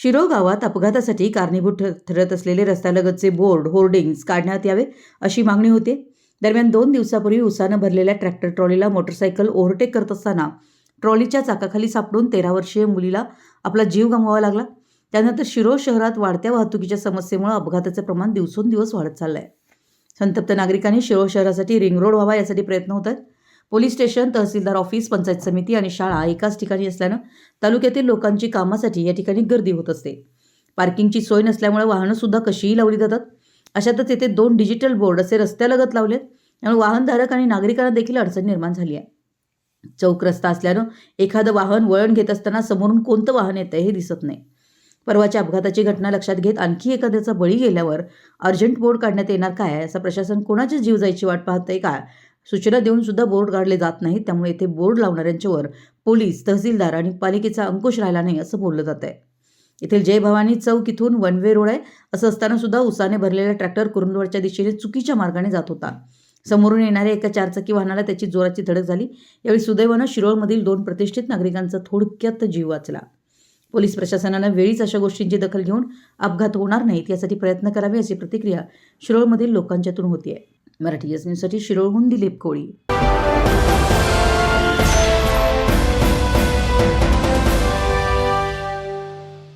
शिरो गावात अपघातासाठी कारणीभूत ठर- ठरत असलेले रस्त्यालगतचे बोर्ड होर्डिंग्ज काढण्यात यावे अशी मागणी होते. दरम्यान दोन दिवसापूर्वी उसानं भरलेल्या ट्रॅक्टर ट्रॉलीला मोटरसायकल ओव्हरटेक करत असताना ट्रॉलीच्या चाकाखाली सापडून तेरा वर्षीय मुलीला आपला जीव गमवावा लागला. त्यानंतर शिरो शहरात वाढत्या वाहतुकीच्या समस्येमुळे अपघाताचं प्रमाण दिवसेंदिवस वाढत चाललं आहे संतप्त नागरिकांनी शिरोळ शहरासाठी रिंग रोड व्हावा यासाठी प्रयत्न होत आहेत police station tehsildar office panchayat samiti आणि शाळा एकाच ठिकाणी असल्यानं तालुक्यातील लोकांची कामासाठी या ठिकाणी गर्दी होत असते. पार्किंगची सोय नसल्यामुळे वाहनं सुद्धा कशीही लावली जातात. अशातच येथे दोन डिजिटल बोर्ड असे रस्त्यालगत लावलेत त्यामुळे वाहनधारक आणि नागरिकांना देखील अडचण निर्माण झाली आहे. चौक रस्ता असल्यानं एखादं वाहन वळण घेत असताना समोरून कोणतं वाहन येतं हे दिसत नाही. परवाच्या अपघाताची घटना लक्षात घेत आणखी एखाद्याचा बळी गेल्यावर अर्जंट बोर्ड काढण्यात येणार काय असा प्रशासन कोणाची जीव जायची वाट पाहतंय का? सूचना देऊन सुद्धा बोर्ड काढले जात नाहीत त्यामुळे येथे बोर्ड लावणाऱ्यांच्यावर पोलीस तहसीलदार आणि पालिकेचा अंकुश राहिला नाही असं बोललं जात आहे. येथील जय भवानी चौक इथून वन वे रोड आहे. असं असताना सुद्धा उसाने भरलेला ट्रॅक्टर कुरुंदवडच्या दिशेने चुकीच्या मार्गाने जात होता. समोरून येणाऱ्या एका चारचाकी वाहनाला त्याची जोराची धडक झाली. यावेळी सुदैवानं शिरोळमधील दोन प्रतिष्ठित नागरिकांचा थोडक्यात जीव वाचला. पोलीस प्रशासनानं वेळीच अशा गोष्टींची दखल घेऊन अपघात होणार नाहीत यासाठी प्रयत्न करावे अशी प्रतिक्रिया शिरोळमधील लोकांच्यातून होती आहे मराठी न्यूजसाठी शिरोळहून दिलीप कोळी.